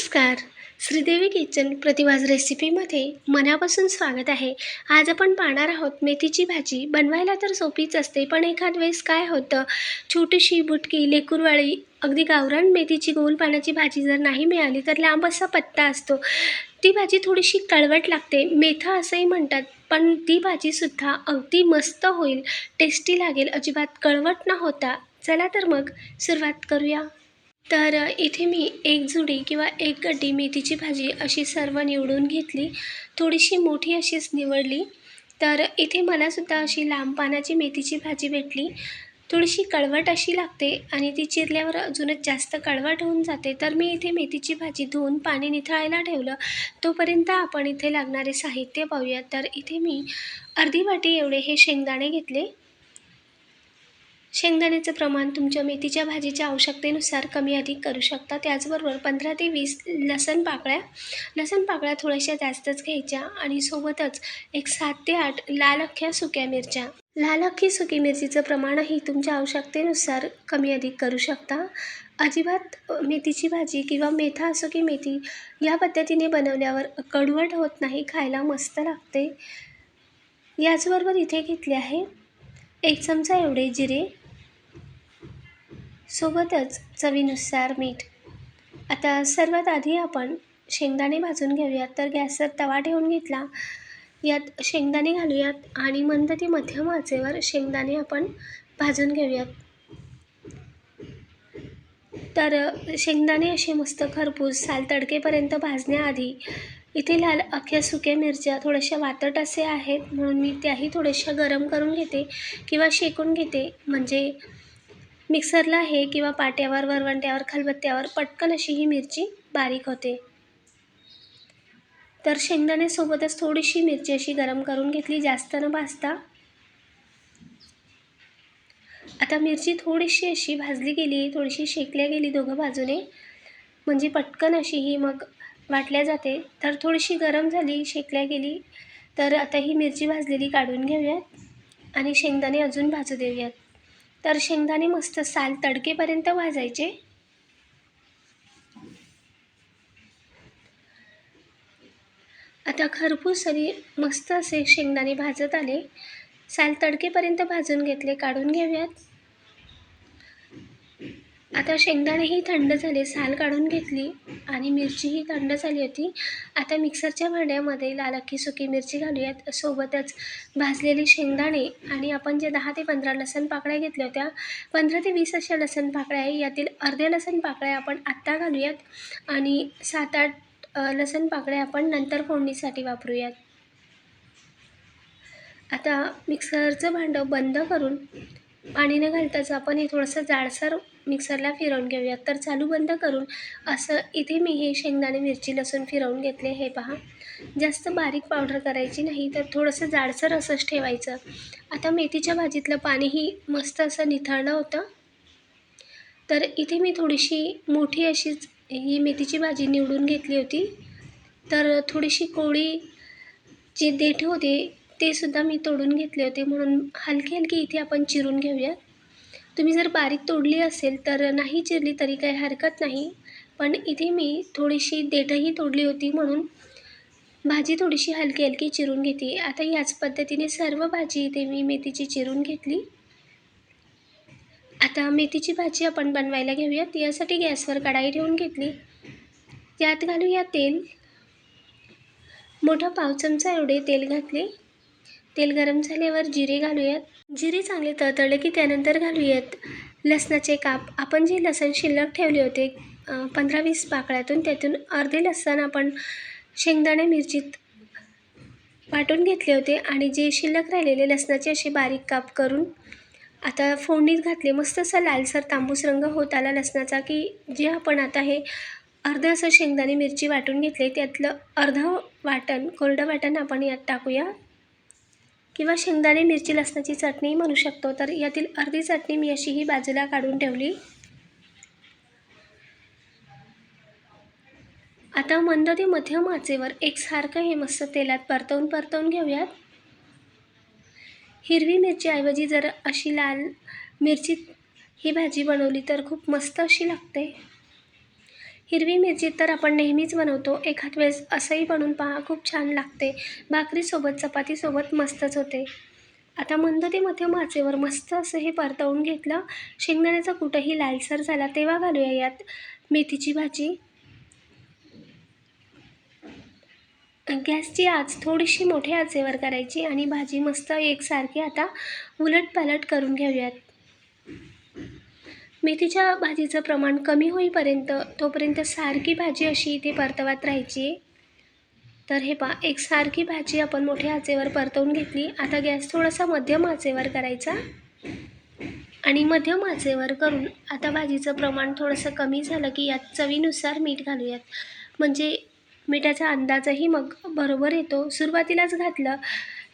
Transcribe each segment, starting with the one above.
नमस्कार. श्रीदेवी किचन प्रतिभाज रेसिपीमध्ये मनापासून स्वागत आहे. आज आपण पाहणार आहोत मेथीची भाजी. बनवायला तर सोपीच असते पण एखाद वेळेस काय होतं? छोटीशी बुटकी लेकूरवाळी अगदी गावरान मेथीची गोल पानाची भाजी जर नाही मिळाली तर लांब असा पत्ता असतो. ती भाजी थोडीशी कळवट लागते. मेथा असंही म्हणतात पण ती भाजीसुद्धा अगदी मस्त होईल टेस्टी लागेल अजिबात कळवट न होता. चला तर मग सुरुवात करूया. तर इथे मी एक जुडी किंवा एक गड्डी मेथीची भाजी अशी सर्व निवडून घेतली. थोडीशी मोठी अशीच निवडली. तर इथे मलासुद्धा अशी लांब पानाची मेथीची भाजी भेटली. थोडीशी कळवट अशी लागते आणि ती चिरल्यावर अजूनच जास्त कळवट होऊन जाते. तर मी इथे मेथीची भाजी धुवून पाणी निथळायला ठेवलं. तोपर्यंत आपण इथे लागणारे साहित्य पाहूया. तर इथे मी अर्धी वाटी एवढे हे शेंगदाणे घेतले. शेंगदाण्याचं प्रमाण तुमच्या मेथीच्या भाजीच्या आवश्यकतेनुसार कमी अधिक करू शकता. त्याचबरोबर पंधरा ते वीस लसण पाकळ्या लसण पाकळ्या थोड्याशा जास्तच घ्यायच्या आणि सोबतच एक सात ते आठ लाल अख्ख्या सुक्या मिरच्या. लाल अख्खी सुकी मिरचीचं प्रमाणही तुमच्या आवश्यकतेनुसार कमी अधिक करू शकता. अजिबात मेथीची भाजी किंवा मेथा असो की मेथी या पद्धतीने बनवल्यावर कडवट होत नाही खायला मस्त लागते. याचबरोबर इथे घेतले आहे एक चमचा एवढे जिरे सोबतच चवीनुसार मीठ. आता सर्वात आधी आपण शेंगदाणे भाजून घेऊयात. तर गॅसवर तवा ठेवून घेतला. यात शेंगदाणे घालूयात आणि मंद ती मध्यम आचेवर शेंगदाणे आपण भाजून घेऊयात. तर शेंगदाणे असे मस्त खरपूस साल तडकेपर्यंत भाजण्याआधी इथे लाल अख्ख्या सुक्या मिरच्या थोड्याशा वातट असे आहेत. म्हणून मी त्याही थोड्याशा गरम करून घेते किंवा शेकून घेते. म्हणजे मिक्सरला हे किंवा पाट्यावर वरवंट्यावर खलबत्त्यावर पटकन अशी ही मिरची बारीक होते. तर शेंगदाण्यासोबतच थोडीशी मिरची अशी गरम करून घेतली जास्त न भाजता. आता मिरची थोडीशी अशी भाजली गेली थोडीशी शेकल्या गेली दोघं बाजूने म्हणजे पटकन अशी ही मग वाटल्या जाते. तर थोडीशी गरम झाली शेकल्या गेली तर आता ही मिरची भाजलेली काढून घेऊयात आणि शेंगदाणे अजून भाजू देऊयात. तर शेंगदाणे मस्त साल तडकेपर्यंत भाजायचे. आता खरपूस आणि मस्त असे शेंगदाणे भाजत आले. साल तडकेपर्यंत भाजून घेतले काढून घेऊयात. आता शेंगदाणेही थंड झाले साल काढून घेतली आणि मिरचीही थंड झाली होती. आता मिक्सरच्या भांड्यामध्ये लाल अख्खी सुकी मिरची घालूयात. सोबतच भाजलेली शेंगदाणे आणि आपण जे दहा ते पंधरा लसण पाकळ्या घेतल्या होत्या पंधरा ते वीस अशा लसण पाकळ्या आहे. यातील अर्ध्या लसण पाकळ्या आपण आत्ता घालूयात आणि सात आठ लसण पाकळ्या आपण नंतर फोडणीसाठी वापरूयात. आता मिक्सरचं भांडं बंद करून पाणी न घालताच आपण हे थोडंसं जाडसर मिक्सरला फिरवून घेऊयात तर चालू बंद करून असं इथे मी हे शेंगदाणे मिरची लसूण फिरवून घेतले. हे पहा. जास्त बारीक पावडर करायची नाही तर थोडंसं जाडसर असंच ठेवायचं. आता मेथीच्या भाजीतलं पाणीही मस्त असं निथळलं होतं. तर इथे मी थोडीशी मोठी अशीच ही मेथीची भाजी निवडून घेतली होती. तर थोडीशी कोळी जे देठ होते ते सुद्धा मी तोडून घेतले होते. म्हणून हलकी हलकी इथे आपण चिरून घेऊयात. तुम्ही जर बारीक तोडली असेल तर नाही चिरली तरी काही हरकत नाही. पण इथे मी थोडीशी देठही तोडली होती म्हणून भाजी थोडीशी हलकी हलकी चिरून घेते. आता याच पद्धतीने सर्व भाजी इथे मी मेथीची चिरून घेतली. आता मेथीची भाजी आपण बनवायला घेऊयात. यासाठी गॅसवर कढाई ठेवून घेतली. त्यात घालूया तेल. मोठा पाव चमचा एवढे तेल घातले. तेल गरम झाल्यावर जिरे घालूयात. जिरे चांगले तळतळले की त्यानंतर घालूयात. लसणाचे काप. आपण जे लसण शिल्लक ठेवले होते पंधरा वीस पाकळ्यातून त्यातून अर्धे लसण आपण शेंगदाणे मिरचीत वाटून घेतले होते आणि जे शिल्लक राहिलेले लसणाचे असे बारीक काप करून आता फोडणीत घातले. मस्त असा लालसर तांबूस रंग होत आला लसणाचा की जे आपण आता हे अर्धं असं शेंगदाणे मिरची वाटून घेतले त्यातलं अर्धं वाटण कोरडं वाटण आपण यात टाकूया. किंवा शेंगदाणे मिरची लसणाची चटणी म्हणू शकतो. तर यातील अर्धी चटणी मी अशी ही बाजूला काढून ठेवली. आता मंद ते मध्यम आचेवर एकसारखं हे मस्त तेलात परतवून परतवून घेऊयात. हिरवी मिरचीऐवजी जर अशी लाल मिरची ही भाजी बनवली तर खूप मस्त अशी लागते. हिरवी मिरची तर आपण नेहमीच बनवतो. एखाद वेळेस असंही बनवून पहा खूप छान लागते. भाकरीसोबत चपातीसोबत मस्तच होते. आता मंद ते मध्यम आचेवर मस्त असं हे परतवून घेतलं. शेंगदाण्याचा कुठंही लालसर झाला. तेव्हा घालूया यात मेथीची भाजी. गॅसची आच थोडीशी मोठ्या आचेवर करायची आणि भाजी मस्त एकसारखी आता उलटपालट करून घेऊयात. मेथीच्या भाजीचं प्रमाण कमी होईपर्यंत तोपर्यंत सारखी भाजी अशी इथे परतवत राहायची. तर हे पहा एकसारखी भाजी आपण मोठ्या आचेवर परतवून घेतली. आता गॅस थोडासा मध्यम आचेवर करायचा. आणि मध्यम आचेवर करून आता भाजीचं प्रमाण थोडंसं कमी झालं की यात चवीनुसार मीठ घालूयात. म्हणजे मिठाचा अंदाजही मग बरोबर येतो. सुरुवातीलाच घातलं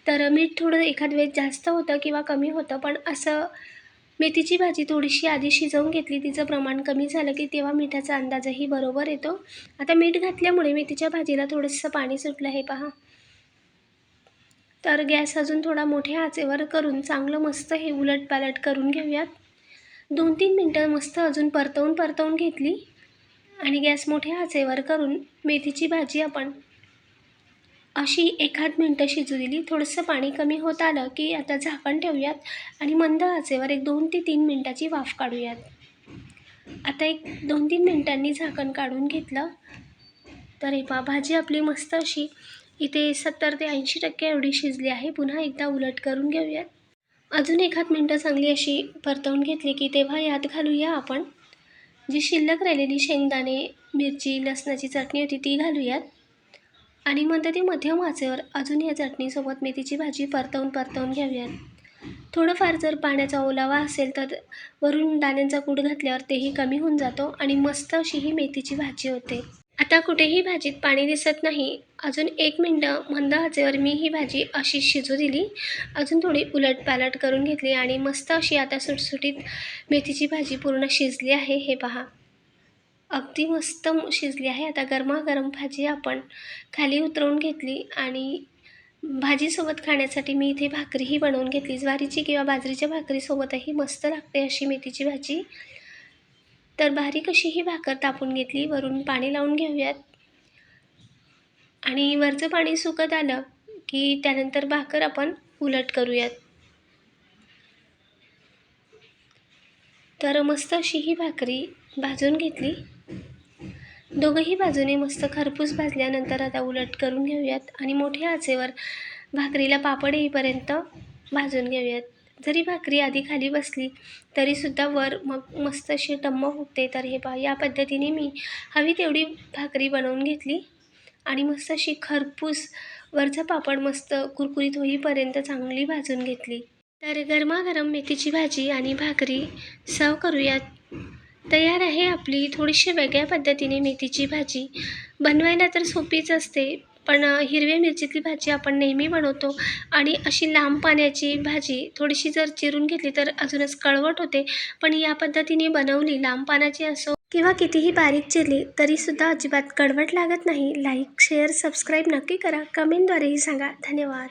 तर मीठ थोडं एखाद वेळेस जास्त होतं किंवा कमी होतं पण असं मेथीची भाजी थोडीशी आधी शिजवून घेतली. तिचं प्रमाण कमी झालं की तेव्हा मिठाचा अंदाजही बरोबर येतो. आता मीठ घातल्यामुळे मेथीच्या भाजीला थोडंसं पाणी सुटलं. हे पहा. तर गॅस अजून थोडा मोठ्या आचेवर करून चांगलं मस्त हे उलटपालट करून घेऊयात. दोन तीन मिनटं मस्त अजून परतवून परतवून घेतली. आणि गॅस मोठ्या आचेवर करून मेथीची भाजी आपण अशी एखाद मिनटं शिजू दिली. थोडंसं पाणी कमी होत आलं की आता झाकण ठेवूयात आणि मंद आचेवर एक दोन ते तीन मिनटाची वाफ काढूयात. आता एक दोन तीन मिनटांनी झाकण काढून घेतलं तर हे पहा भाजी आपली मस्त अशी इथे सत्तर ते ऐंशी टक्के एवढी शिजली आहे. पुन्हा एकदा उलट करून घेऊयात. अजून एखाद मिनटं चांगली अशी परतवून घेतली की तेव्हा यात घालूया आपण. जी शिल्लक राहिलेली शेंगदाणे मिरची लसणाची चटणी होती ती घालूयात. आणि म्हणते ती मध्यम आचेवर अजून या चटणीसोबत मेथीची भाजी परतवून परतवून घेऊयात थोडंफार जर पाण्याचा ओलावा असेल तर वरून दाण्यांचा कूड घातल्यावर तेही कमी होऊन जातो आणि मस्त अशी ही मेथीची भाजी होते. आता कुठेही भाजीत पाणी दिसत नाही. अजून एक मिनटं मंद आचेवर मी ही भाजी अशी शिजू दिली. अजून थोडी उलटपालट करून घेतली आणि मस्त अशी आता सुटसुटीत मेथीची भाजी पूर्ण शिजली आहे. हे पहा. अगदी मस्त शिजली आहे. आता गरमागरम भाजी आपण खाली उतरवून घेतली आणि भाजीसोबत खाण्यासाठी मी इथे भाकरीही बनवून घेतली. ज्वारीची किंवा बाजरीच्या भाकरीसोबतही मस्त लागते अशी मेथीची भाजी. तर बारीक अशी ही भाकर तापून घेतली वरून पाणी लावून घेऊयात. आणि वरचं पाणी सुकत आलं की त्यानंतर भाकर आपण उलट करूयात. तर मस्त अशी ही भाकरी भाजून घेतली. दोघंही बाजूने मस्त खरपूस भाजल्यानंतर आता उलट करून घेऊयात आणि मोठ्या आचेवर भाकरीला पापड येईपर्यंत भाजून घेऊयात. जरी भाकरी आधी खाली बसली तरीसुद्धा वर मग मस्त अशी टम्म फुगते तर हे पहा या पद्धतीने मी हवी तेवढी भाकरी बनवून घेतली आणि मस्त अशी खरपूस वरचा पापड मस्त कुरकुरीत होईपर्यंत चांगली भाजून घेतली. तर गरमागरम मेथीची भाजी आणि भाकरी सर्व करूयात. तयार आहे आपली. थोडीशी वेगळ्या पद्धतीने मेथीची भाजी. बनवायला तर सोपीच असते पण हिरव्या मिरचीतली भाजी आपण नेहमी बनवतो आणि अशी लांब पाण्याची भाजी थोडीशी जर चिरून घेतली तर अजूनच कळवट होते. पण या पद्धतीने बनवली लांब पानाची असो किंवा कितीही बारीक चिरली तरीसुद्धा अजिबात कडवट लागत नाही. लाईक शेअर सबस्क्राईब नक्की करा. कमेंटद्वारेही सांगा. धन्यवाद.